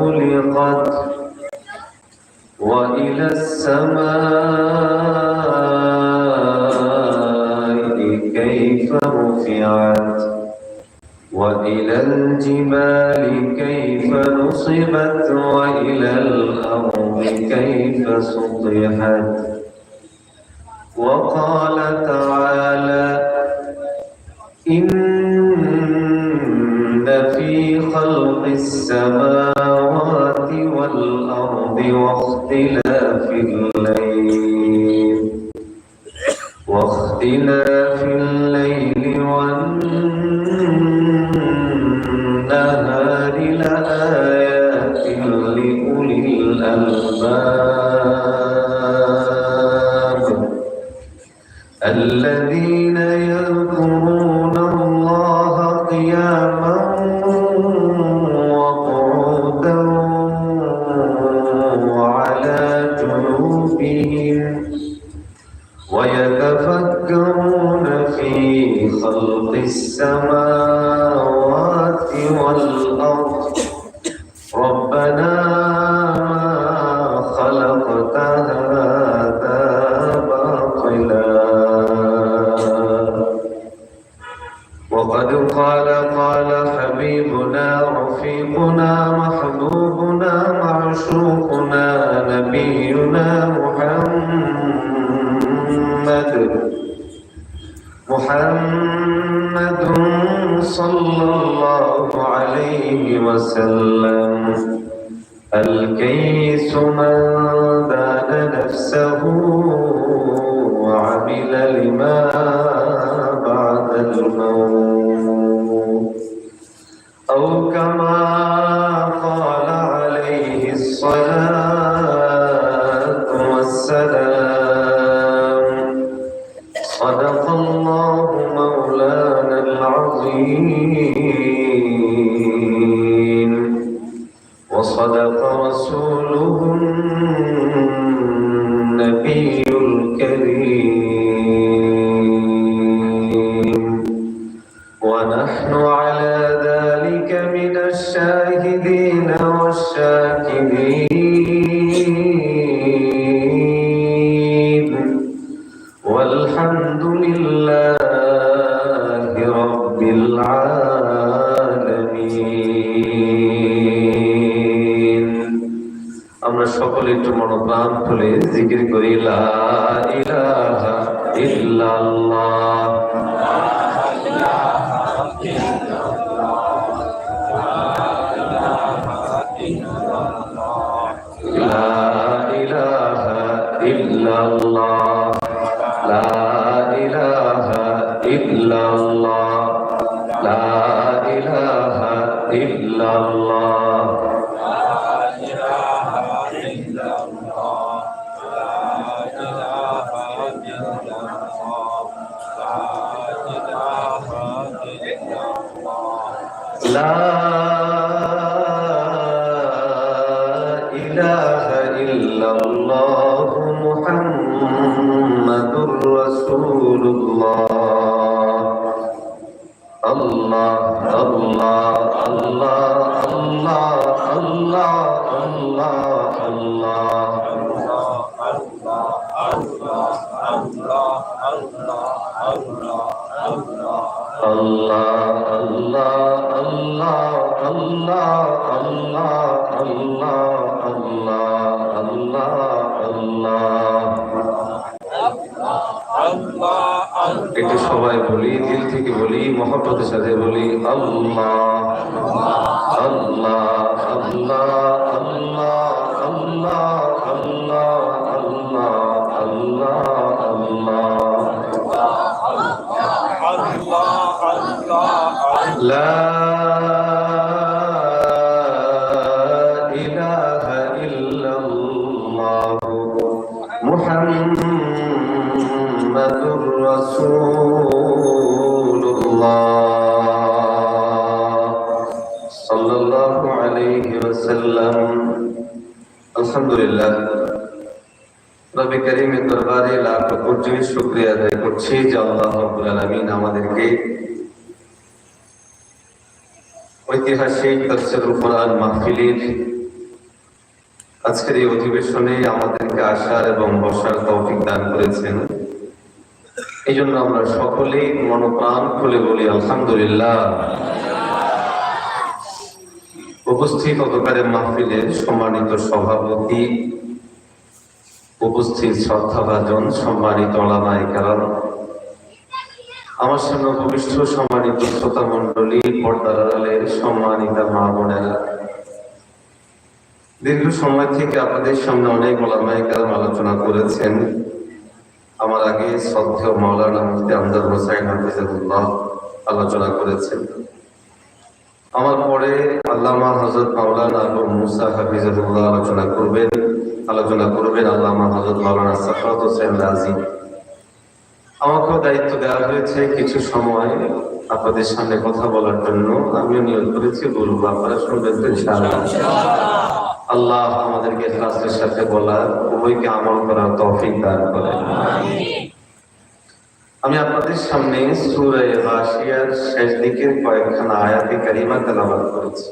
خلقت وإلى السماء كيف رفعت وإلى الجبال كيف نصبت وإلى الأرض كيف سطحت وقال تعالى إن في خلق السماوات وأزلفت قال قال حبيبنا رفيقنا محبوبنا معشوقنا نبينا محمد. محمد صلى الله عليه وسلم. الكيس من دان نفسه وعمل لما بعد الموت. O Kamala. ونحن على ذلك من الشاهدين. لا إله إلا الله محمد رسول الله الله الله الله الله الله আল্লাহ আল্লাহ আল্লাহ আল্লাহ আল্লাহ আল্লাহ একটু সবাই বলি দিল থেকে বলি মহব্বতের সাথে বলি আল্লাহ আল্লাহ আল্লাহ আল্লাহ আল্লাহ আল্লাহ আল্লাহ আল্লাহ আল্লাহ আল্লাহ আল্লাহ লা করিমের দরবারে লাখ আদায় করছি। যে আল্লাহ আমাদেরকে ঐতিহাসিক আজকের এই অধিবেশনে আমাদেরকে আসার এবং বসার তৌফিক দান করেছেন। এই জন্য আমরা সকলেই মনোপ্রাণ খুলে বলি, আলহামদুলিল্লাহ। উপস্থিত অতকারে মাহফিলের সম্মানিত সভাপতি উপস্থিত শ্রদ্ধাভাজন সম্মানিত আমার সামনে উপবিষ্ট সম্মানিত শ্রোতা মন্ডলী পর্দার আড়ালের সম্মানিত মা বোনেরা। দীর্ঘ সময় থেকে আপনাদের সামনে অনেক ওলামায়ে কেরাম আলোচনা করেছেন। আমার আগে শ্রদ্ধেয় মাওলানা মুফতি আমজাদ হোসাইন হাফিজাহুল্লাহ আলোচনা করেছেন। আমার পরে আল্লামা হজরত মাওলানা আবু মুসা হাফিজাহুল্লাহ আলোচনা করবেন। আলোচনা করবেন রাজি। আমাকেও দায়িত্ব দেওয়া হয়েছে কিছু সময় আপনাদের সামনে কথা বলার জন্য। আমিও নিয়োগ করেছি বলব আপনারা শুনবেন তো আল্লাহ আমাদেরকে ইখলাসের সাথে বলার উভয়কে আমল করার তৌফিক দান করেন আমি আপনাদের সামনে সূরা গাশিয়ার শেষ দিকের কয়েকখানা আয়াতে কারিমা তেলাওয়াত করেছি।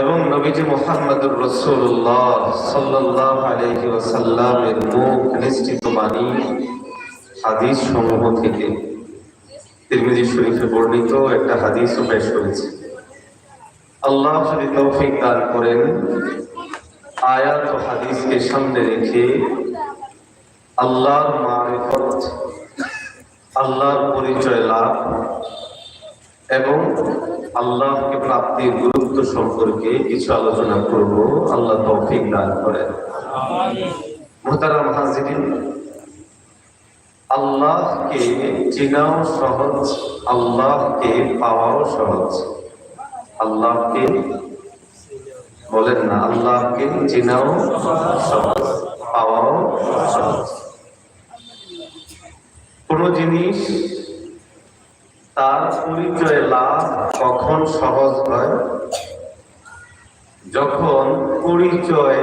এবং নবীজি মুহাম্মদুর রাসূলুল্লাহ সাল্লাল্লাহু আলাইহি ওয়াসাল্লামের মুখ নিশ্চিত বাণী হাদিস সমূহ থেকে। তিরমিজি শরীফে বর্ণিত একটা হাদিসও পেশ করেছি। আল্লাহ যদি তৌফিক দান করেন, আয়াত ও হাদিসকে সামনে রেখে আল্লাহর মারিফত, আল্লাহর পরিচয় লাভ এবং আল্লাহকে প্রাপ্তির গুরুত্ব সম্পর্কে কিছু আলোচনা করব। আল্লাহ তৌফিক দান করেন। মোহতারাম হাজিরিন, আল্লাহকে চেনাও সহজ, আল্লাহকে পাওয়াও সহজ। আল্লাহকে বলেন না, আল্লাহকে চেনাও সহজ, পাওয়াও সহজ। কোন জিনিস তার পরিচয় লাভ কখন সহজ হয়? যখন পরিচয়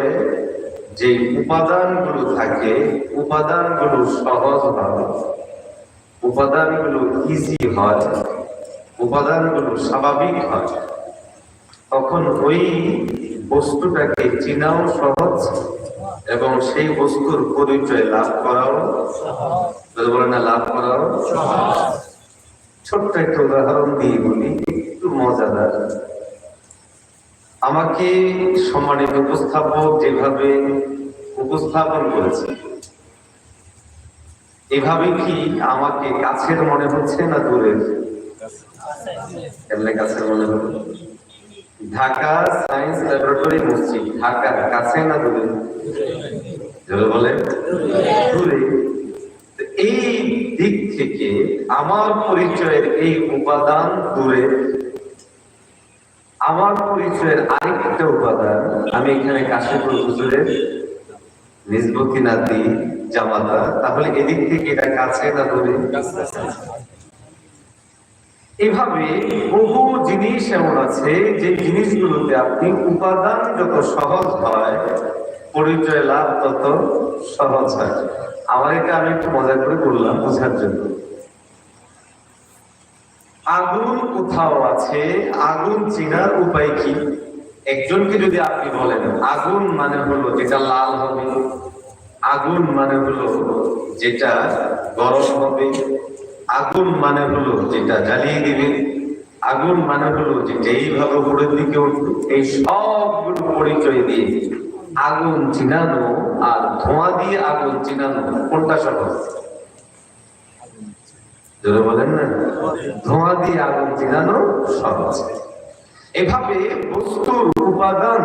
যে উপাদানগুলো থাকে, উপাদানগুলো সহজ হয়, উপাদানগুলো ইজি হয়, উপাদানগুলো স্বাভাবিক হয়, তখন ওই বস্তুটাকে চিনাও সহজ এবং সেই বস্তুর পরিচয় লাভ করাও বলেন না, লাভ করাও ছোট্ট একটা উদাহরণ দিয়ে বলি, একটু মজাদার। আমাকে সম্মানিত উপস্থাপক যেভাবে উপস্থাপন করেছে এভাবে কি আমাকে কাছের মনে হচ্ছে না দূরের? কাছের মনে হলো? ঢাকা সায়েন্স ল্যাবরেটরি মসজিদ, ঢাকার কাছে না দূরে? বলে দূরে। এই দিক থেকে আমার পরিচয়ের এই উপাদান দূরে। আমার পরিচয়ের আরেকটা উপাদান, আমি এখানে কাশীপুর হুজুরের নিজবতি না দিই জামাতা। তাহলে এদিক থেকে এটা কাছে না দূরে? এভাবে বহু জিনিস এমন আছে যে জিনিসগুলোতে আপনি উপাদান যত সহজ হয় পরিচয় লাভ তত সহজ হয়। আমার এটা আমি একটু মজা করে বললাম বোঝার জন্য। আগুন কোথাও আছে? আগুন চিনার উপায় কি? একজনকে যদি আপনি বলেন, আগুন মানে হলো যেটা লাল হবে, আগুন মানে হলো যেটা গরম হবে, আগুন মানে হলো যেটা জ্বালিয়ে দিবে, আগুন মানে হলো যেটা এইভাবে উপরের দিকে উঠবে, এই সবগুলো পরিচয় দিয়ে আগুন চিনানো আর ধোঁয়া দিয়ে আগুন চিনানো, কোনটা সহজ বলেন না। ধোঁয়া দিয়ে আগুন চিনানো সহজ। এভাবে বস্তুর উপাদান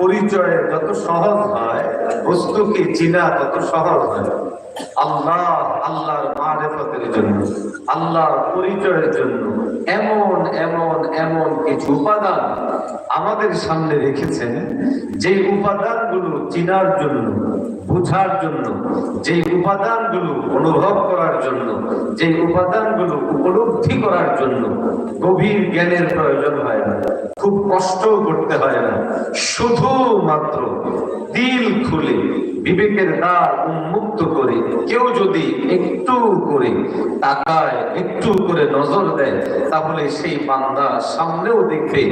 পরিচয় যত সহজ হয়, বস্তুকে চিনা তত সহজ হয়। আল্লাহ, আল্লাহর মারেফতের জন্য, আল্লাহর পরিচয়ের জন্য এমন এমন এমন কিছু উপাদান আমাদের সামনে রেখেছেন যে উপাদানগুলো চিনার জন্য, বোঝার জন্য যে উপাদানগুলো অনুভব করার জন্য যে উপাদানগুলো উপলব্ধি করার জন্য গভীর জ্ঞানের প্রয়োজন হয় না, খুব কষ্ট করতে হয় না। শুধুমাত্র দিল খুলে বিবেকের দ্বার উন্মুক্ত করে, কেউ যদি একটু করে তাকায়, একটু করে নজর দেয়, তাহলে সেই বান্দা সামনেও দেখে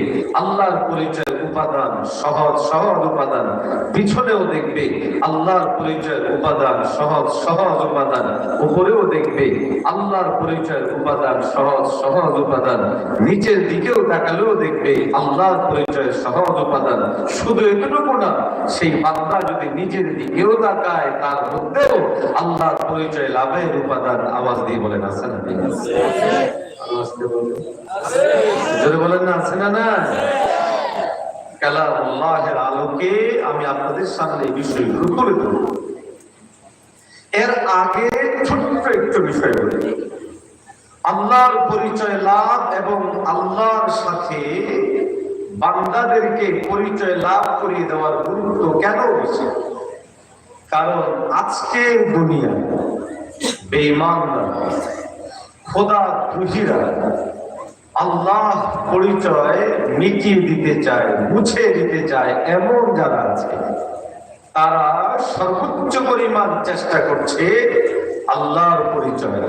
আল্লাহর পরিচয় উপাদান সহজ সহজ উপাদান। পিছনেও দেখবে আল্লাহর পরিচয় উপাদান সহজ সহজ উপাদান। উপরেও দেখবে আল্লাহর পরিচয় উপাদান সহজ সহজ উপাদান। নিচের দিকেও তাকালেও দেখবে আল্লাহর পরিচয় সহজ উপাদান। শুধু এতটুকু না সেই বান্দা যদি নিজের দিকেও তাকায় তার মধ্যেও আল্লাহর পরিচয় লাভের উপাদান আওয়াজ দিয়ে বলেন আছে না? নেই? আওয়াজ দিয়ে বলেন। জোরে বলেন না আছে না? না কালামুল্লাহের আলোকে আমি আপনাদের সামনে এই বিষয়গুলো তুলে ধরব এর আগে ছোট্ট একটু বিষয় বলি। আল্লাহর পরিচয় লাভ এবং আল্লাহর সাথে বান্দাদেরকে পরিচয় লাভ করিয়ে দেওয়ার গুরুত্ব কেন বেশি? কারণ আজকে দুনিয়া বেঈমানরা, খোদা দুহিরা আল্লাহ পরিচয় মিটিয়ে দিতে চায়, মুছে দিতে চায়, এমন যারা আছে, তারা সর্বোচ্চ পরিমাণ চেষ্টা করছে আল্লাহর পরিচয়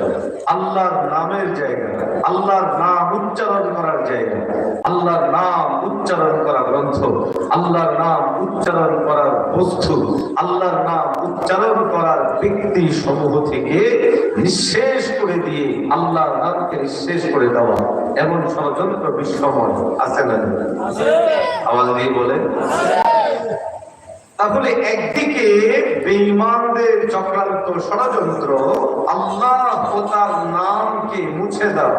আল্লাহর নামের জায়গা আল্লাহর নাম উচ্চারণ করার জায়গা আল্লাহর নাম উচ্চারণ করা গ্রন্থ। আল্লাহর নাম উচ্চারণ করার বস্তু। আল্লাহর নাম উচ্চারণ করার ব্যক্তি সমূহ থেকে নিঃশেষ করে দিয়ে আল্লাহর নামকে নিঃশেষ করে দেওয়া। এমন ষড়যন্ত্র বিশ্বময় আছে না আওয়াজ দিয়ে বলেন। তাহলে একদিকে বেঈমানদের চক্রান্ত ষড়যন্ত্র, আল্লাহ ও তার নামকে মুছে দাও।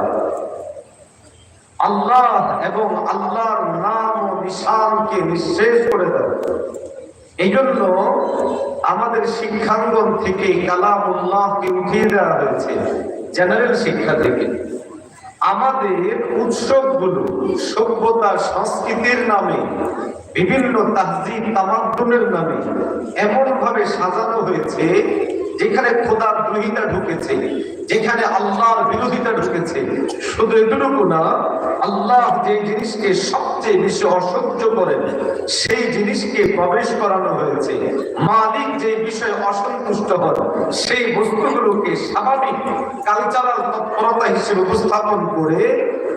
আল্লাহ এবং আল্লাহর নাম ও নিশানকে নিঃশেষ করে দাও। এই জন্য আমাদের শিক্ষাঙ্গন থেকে কালামুল্লাহকে উঠিয়ে দেওয়া হয়েছে, জেনারেল শিক্ষা থেকে। আমাদের উৎসবগুলো সভ্যতা সংস্কৃতির নামে বিভিন্ন তাহজিব তামাদ্দুনের নামে এমন ভাবে সাজানো হয়েছে যেখানে খোদার দ্রোহিতা ঢুকেছে, যেখানে আল্লাহর বিরোধিতা ঢুকেছে, শুধু এটুকু না, আল্লাহ যে জিনিসকে সবচেয়ে বেশি অসহ্য করেন, সেই জিনিসকে প্রবেশ করানো হয়েছে। মালিক যে বিষয়ে অসন্তুষ্ট হন, সেই বস্তুগুলোকে স্বাভাবিক কালচারাল তৎপরতা হিসেবে উপস্থাপন করে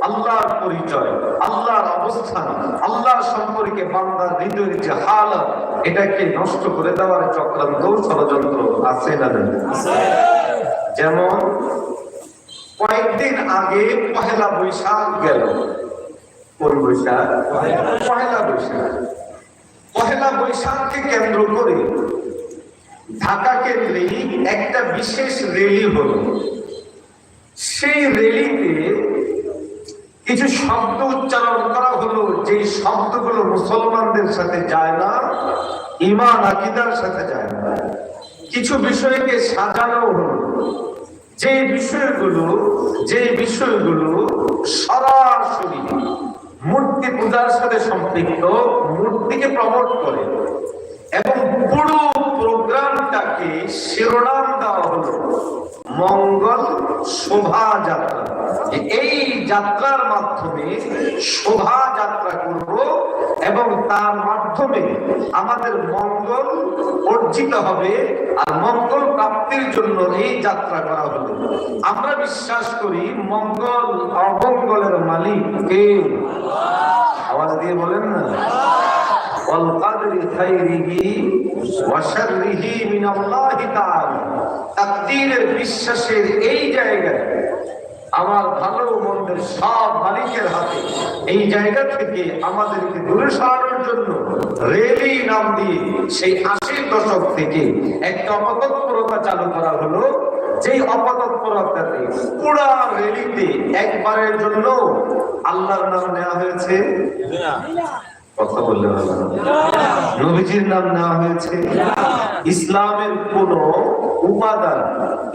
আল্লাহর পরিচয়, আল্লাহর অবস্থান আল্লাহ সম্পর্কে বান্দার হৃদয়ের যে হালত এটাকে নষ্ট করে দেওয়ার চক্রান্ত ষড়যন্ত্র আছে না যেমন, কয়েকদিন আগে পহেলা বৈশাখ গেল। কোন বৈশাখ? পহেলা বৈশাখ। পহেলা বৈশাখকে কেন্দ্র করে ঢাকা কেন্দ্রিক একটা বিশেষ রেলি হলো। সেই রেলিতে কিছু শব্দ উচ্চারণ করা হলো যে শব্দগুলো মুসলমানদের সাথে যায় না ইমান আকিদার সাথে যায় না। কিছু বিষয়কে সাজানো হলো। যে বিষয়গুলো যে বিষয়গুলো সরাসরি মূর্তি পূজার সাথে সম্পৃক্ত, মূর্তিকে প্রমোট করে, এবং পুরো প্রোগ্রামটাকে শিরোনাম দেওয়া হলো মঙ্গল শোভাযাত্রা। এই যাত্রার মাধ্যমে শোভাযাত্রা করব এবং তার মাধ্যমে আমাদের মঙ্গল অর্জিত হবে আর মঙ্গল প্রাপ্তির জন্য এই যাত্রা করা হলো। আমরা বিশ্বাস করি মঙ্গল অমঙ্গলের মালিক কে? আওয়াজ দিয়ে বলেন না। والقدر خيره وشره من الله تعالى তাকদীরের বিশ্বাসের এই জায়গায় আমার ভালো ও মন্দের সব মালিকের হাতে এই জায়গা থেকে আমাদেরকে দূরে সরানোর জন্য রেলি নাম দিয়ে সেই আশির দশক থেকে একটা অপতৎপরতা চালু করা হলো যেই অপতৎপরতাতে পুরা রেলিতে একবারের জন্য আল্লাহর নাম নেওয়া হয়েছে কথা বললে ভালো নবীজির নাম নেওয়া হয়েছে ইসলামের কোন উপাদান,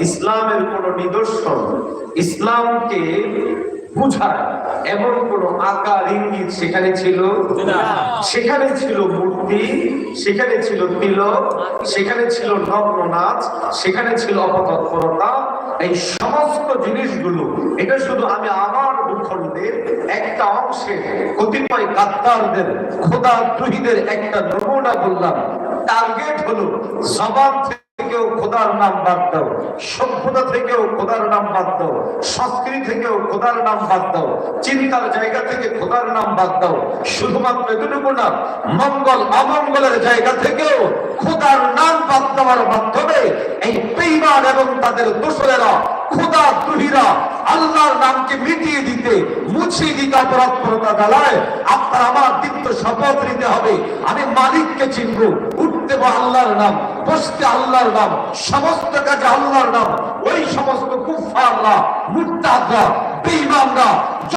ইসলামের কোন নিদর্শন, ইসলামকে বুঝায়। এমন কোন আকার, ইঙ্গিত সেখানে ছিল? সেখানে ছিল মূর্তি, সেখানে ছিল তিলক, সেখানে ছিল নগ্ন নাচ সেখানে ছিল অপতৎপরতা এই সমস্ত জিনিসগুলো, এটা শুধু আমি আমার ভূখণ্ডের একটা অংশে কতিপয় গাদ্দারদের খোদা তুহিদের একটা নমুনা বললাম। টার্গেট হলো জবান থেকেও খোদার নাম বাদ দাও। সভ্যতা থেকেও খোদার নাম বাদ দাও। সংস্কৃতি থেকেও খোদার নাম বাদ দাও। চিন্তার জায়গা থেকে খোদার নাম বাদ দাও। শুধুমাত্র এতটুকু না, মঙ্গল, অমঙ্গলের জায়গা থেকেও খোদার নাম বাদ দেওয়ার মাধ্যমে এই পেইমান এবং তাদের দোষেরা খোদা দুহিরা আল্লাহর নামকে মিটিয়ে দিতে, মুছিয়ে দিতে অপরাধপরতা গালায় আপনার আমার দিত্য শপথ নিতে হবে। আমি মালিককে চিনব। উঠতে বা আল্লাহর নাম, বসতে আল্লাহর নাম, সমস্ত কাজে আল্লাহর নাম। ওই সমস্ত কুফাররা মুরতাদরা বেঈমানরা